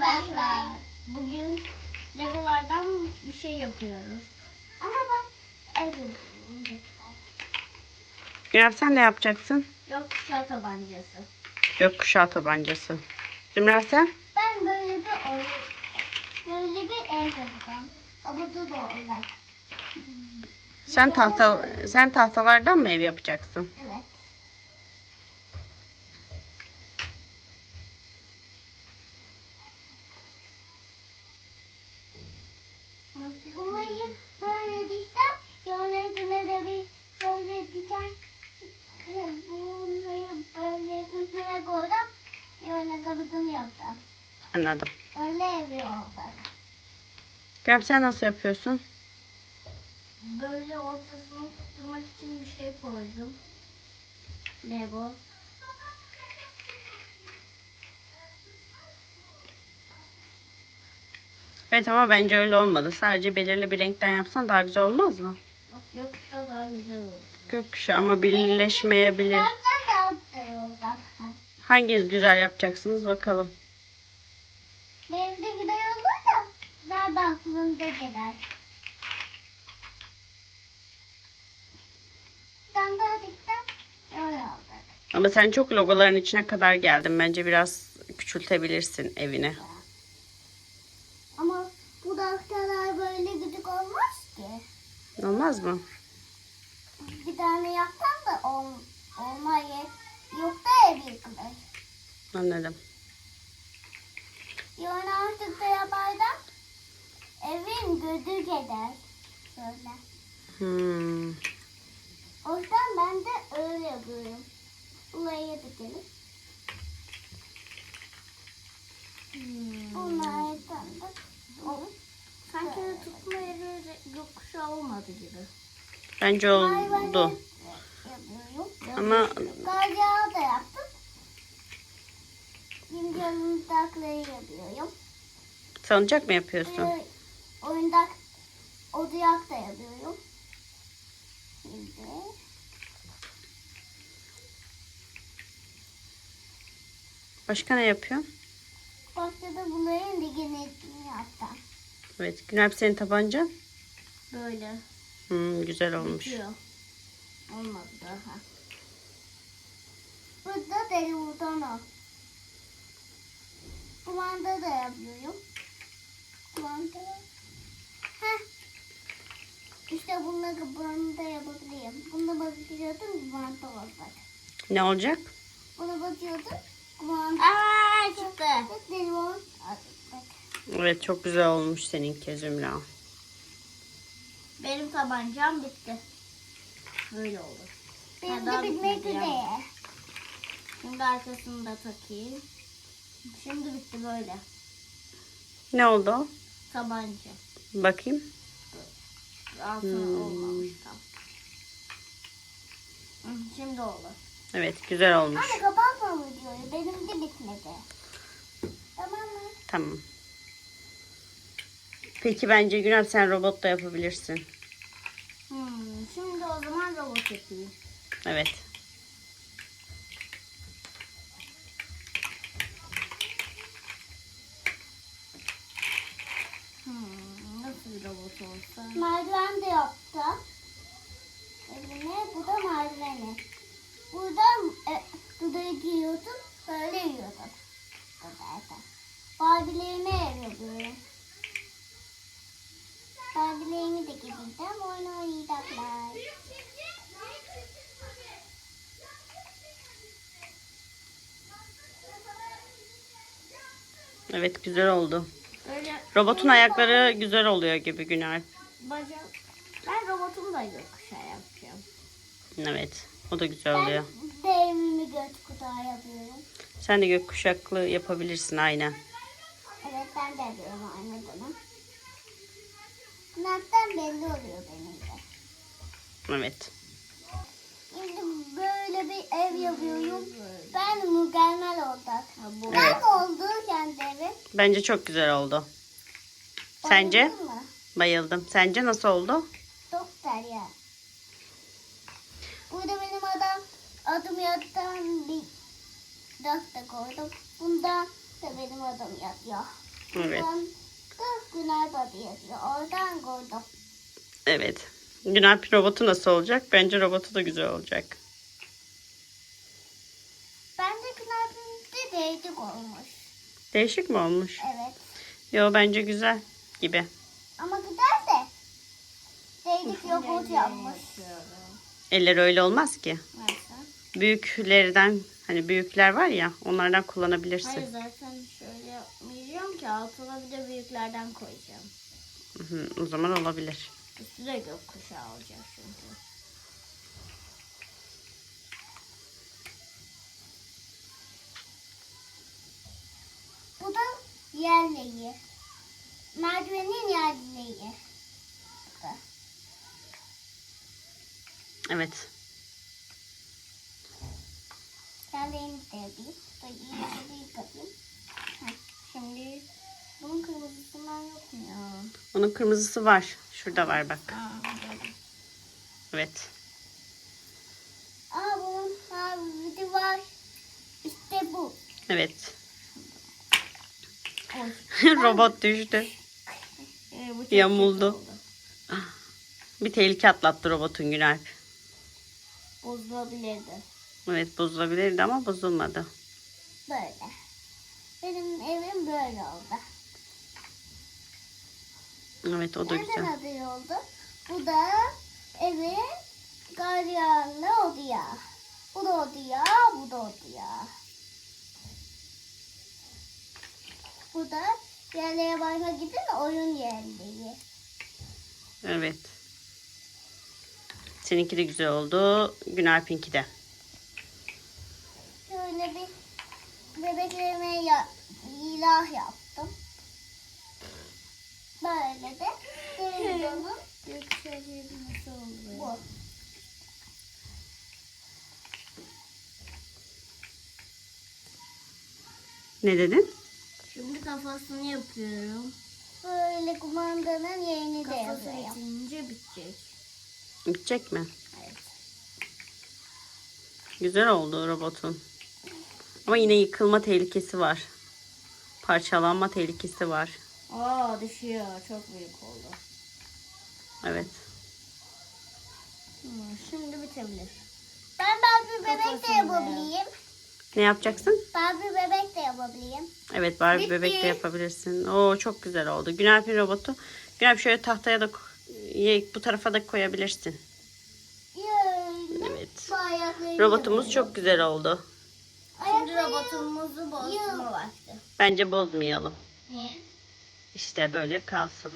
Arkadaşlar bugün legolardan bir şey yapıyoruz. Ama bak evet. Günev sen ne yapacaksın? Yok kuşağı tabancası. Gökkuşağı tabancası. Zümra sen? Ben böyle bir oyun, böyle bir ev yapacağım. Ama bu da olacak. Sen tahta sen tahtalardan mı ev yapacaksın? Evet. Umarım böyle dişler yönetime de bir böyle diken bunları böyle üstüne koydum yönetimini yaptım. Anladım. Öyle evi oldu. Günev sen nasıl yapıyorsun? Böyle ortasını tutturmak için bir şey koydum. Lego. Evet ama bence öyle olmadı. Sadece belirli bir renkten yapsan daha güzel olmaz mı? Yok yoksa daha güzel olur. Gökkuşağı ama güzel olacak. Hanginiz güzel yapacaksınız bakalım. Benim de güzel olur da aklımda daha dikten öyle olacak. Ama sen çok logoların içine kadar geldin. Bence biraz küçültebilirsin evini. Ama bu dakikalar böyle küçük olmaz ki. Olmaz mı? Bir tane yapsam da ol, olmayı yok da ev yıkılır. Anladım. Yarın artık da yapardım. Evin gözü gider. Şöyle. Hmm. O yüzden ben de öyle yapıyorum. Buraya dikelim. Bunlar da olur. Sanki tutma yeri yokuşa olmadı gibi. Bence oldu. Ama yaptım. Şimdi oyuncakları yapıyorum. salıncak mı yapıyorsun? Ee, oyuncak odayak da yapıyorum. Şimdi Başka ne yapıyorsun? başta da bunların dikenini yaptım. Evet. Güneş senin tabancan. Böyle. Hmm, güzel olmuş. Bitiyor. Olmadı daha. Burada deli butonu. Kumanda da yapıyorum. Kumanda. Heh. İşte bunları kumanda yapabilirim. Bunu bakıyordum kumanda olacak. Ne olacak? Bunu bakıyordum kumanda. Aa çıktı. Evet çok güzel olmuş seninki Zümra. Benim tabancam bitti. Böyle olur. Benim de bitmek üzere. Şimdi arkasını da takayım. Şimdi bitti böyle. Ne oldu o? Tabanca. Bakayım. Altına Hmm. olmamış tam. Şimdi oldu. Evet güzel olmuş. Anne kapatma diyor. Benim de bitmedi. Tamam mı? Tamam. Peki bence Güneş sen robot da yapabilirsin. Hmm, şimdi o zaman robot yapayım. Evet. Hmm, nasıl olsa? Merdiven de yaptım. Evine, bu da merdiveni. Burada e, burada giyiyordum, böyle yiyordum. Barbie'lerime ev yapıyorum. Barbie'lerimi de gideceğim, oyun oynayacaklar. Evet güzel oldu. Robotun ayakları güzel oluyor gibi Güner. bacak. Ben robotumu da yokuşa yapacağım. Evet. O da güzel oluyor. Ben de evimi göz kutağı yapıyorum. Sen de gökkuşaklı yapabilirsin aynen. Evet ben de yapıyorum aynı bunu. Nereden belli oluyor benim de. Evet. Şimdi böyle bir ev yapıyorum. Ben mükemmel olacak. Evet. Ben oldu kendi evi. Bence çok güzel oldu. Sence? Bayıldın mı? Bayıldım. Sence nasıl oldu? Çok güzel ya. Burada benim adam adım yazdan bir dakika koydum. Bunda da benim adım yazıyor. Evet. Buradan da Baba yazıyor. Oradan koydum. Evet. Günalp'in robotu nasıl olacak? Bence robotu da güzel olacak. Bence Günay Baba'da değdik olmuş. Değişik mi olmuş? Evet. Yo bence güzel gibi. Ama de değdik yoğurt yapmış. Eller öyle olmaz ki. Nasıl? Büyüklerden hani büyükler var ya onlardan kullanabilirsin. Hayır zaten şöyle yapmayacağım ki altına bir de büyüklerden koyacağım. Hı hı, o zaman olabilir. Üstü de gökkuşağı olacak çünkü. Bu da. Merdivenin da. Evet. Yerleğini de yapayım. Bir yıkayayım. Şimdi bunun kırmızısından yok mu ya? Onun kırmızısı var. Şurada var bak. Aa, böyle. Evet. Aa bunun mavisi var. İşte bu. Evet. Robot düştü. Ee, bu çok Yamuldu. kötü oldu. Bir tehlike atlattı robotun Günalp. Bozulabilirdi. Evet bozulabilirdi ama bozulmadı. Böyle. Benim evim böyle oldu. Evet o da Nereden güzel. adı oldu? Bu da evin gardiyanlı odaya. Bu da odaya, bu da odaya. Bu da yerlere bakmak için oyun yerleri. Evet. Seninki de güzel oldu. Günalp'inki de. Şöyle bir bebeklerime ya, ilah yaptım. Böyle de televizyonun bu. Ne dedin? Şimdi kafasını yapıyorum. Böyle kumandanın yerini de. Kafası bitince bitecek. Bitecek mi? Evet. Güzel oldu robotun. Ama yine yıkılma tehlikesi var. Parçalanma tehlikesi var. Aa düşüyor. Çok büyük oldu. Evet. Şimdi bitebilir. Ben Barbie bebek de yapabileyim. Ne yapacaksın? Barbie bebek de yapabileyim. Evet Barbie Bitti. bebek de yapabilirsin. Oo çok güzel oldu. Günalp'in robotu. Günalp şöyle tahtaya da bu tarafa da koyabilirsin. Evet. Robotumuz çok güzel oldu. Şimdi robotumuzu bozma vakti. Bence bozmayalım. Niye? İşte böyle kalsın.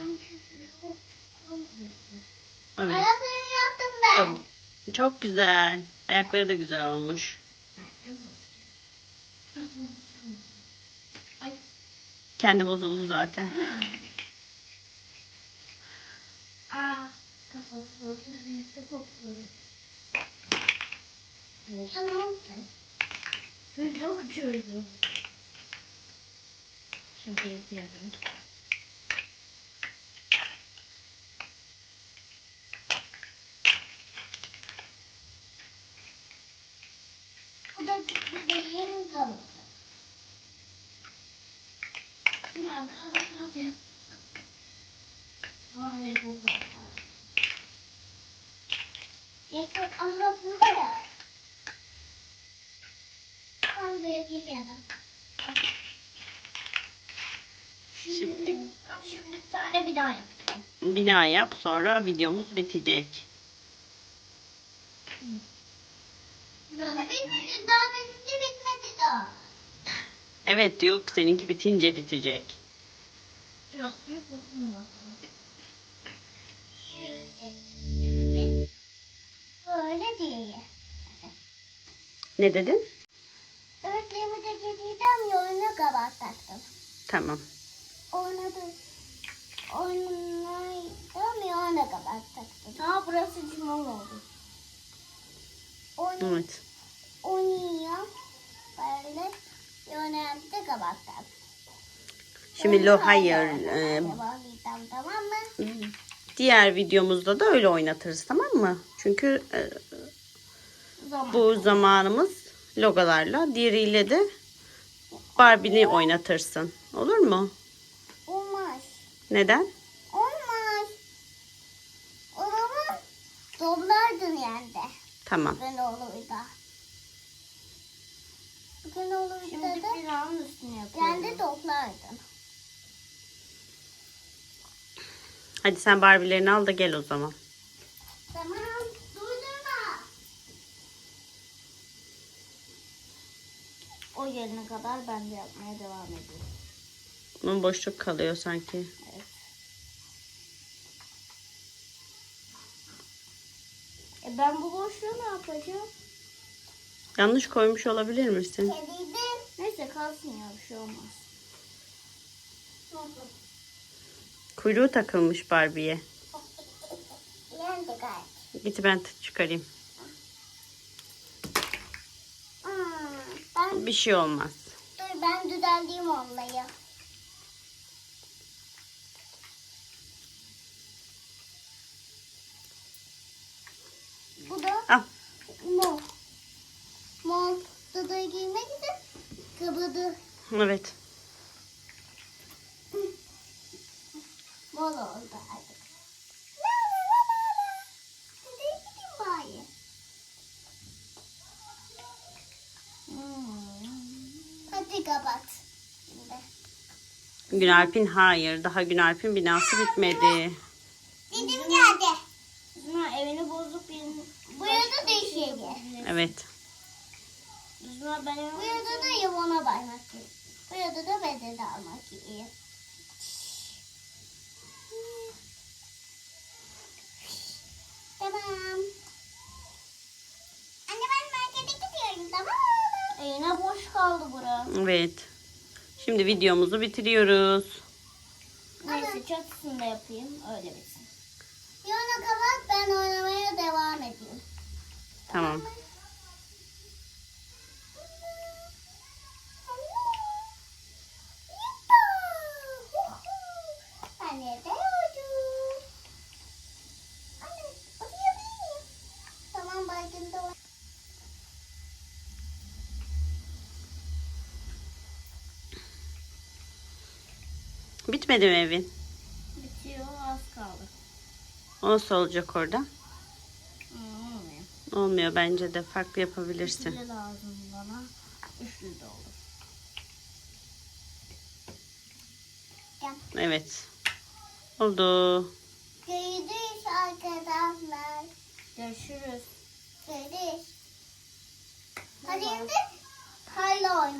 Evet. Ayaklarını yaptım ben. Tamam. Çok güzel. Ayakları da güzel olmuş. Kendi bozuldu zaten. Aa. Tamam. Şimdi yapıyorum. Bu da bir de yerin kalıbı. De gidelim. Şimdi Şimdi sonra bir daha yapacağım. yap sonra videomuz bitecek. Daha benimki bitmedi daha. Evet yok seninki bitince bitecek. Böyle değil. Ne dedin? Öğretmenimi de gideceğim yoluna kabak taktım. Tamam. Oynadım. Oynadım yoluna kabak taktım. Aa burası cimon oldu. Oyn Evet. oynuyor. Böyle yöneldi kabak taktım. Şimdi lo hayır. Ee, e, tamam mı? diğer videomuzda da öyle oynatırız tamam mı? Çünkü e, Zaman. bu zamanımız logolarla. Diğeriyle de Barbie'ni oynatırsın. Olur mu? Neden? Olmaz. O zaman domlardın yerde. Tamam. Ben olurdu. Bugün olurdu Şimdi da pilavın üstüne yapıyorum. yerde toplardın. Hadi sen Barbie'lerini al da gel o zaman. Tamam. Durdurma. O gelene kadar ben de yapmaya devam ediyorum. Bunun boşluk kalıyor sanki. Evet. E ben bu boşluğu ne yapacağım? Yanlış koymuş olabilir misin? Kediydi. Neyse kalsın ya bir şey olmaz. Kuyruğu takılmış Barbie'ye. Git ben çıkarayım. Ben, Bir şey olmaz. dur ben düzelteyim onları. Bu da Al. mor. Mor duduyu giymek için kıbırdı. Evet. Mor oldu artık. La la la la la. Hadi gidin bari. Hmm. Hadi kapat. Şimdi. Günalp'in hayır. Daha Günalp'in binası bitmedi. Dedim geldi. Zuna evini bozup birini... Bu yada değişiyor. Evet. Zuna ben evimi Bu yada da yavana baymak iyi. Bu yada da bedeni almak iyi. Tamam. Anne ben markete gidiyorum tamam mı? E yine boş kaldı bura. Evet. Şimdi videomuzu bitiriyoruz. Neyse çatısını da yapayım öyle bitsin. Yana kapat ben oynamaya devam edeyim. Tamam. Ben evde yoruldum. Anne, oturabilir miyim? Tamam, baygın da var. Bitmedi mi evin? Bitiyor az kaldı. O nasıl olacak orada? Hmm, olmuyor. Olmuyor bence de. Farklı yapabilirsin. Üçlü lazım bana. Üçlü de olur. Evet. Oldu. Görüşürüz arkadaşlar. Görüşürüz. Görüşürüz. Hadi şimdi hayla oynayalım.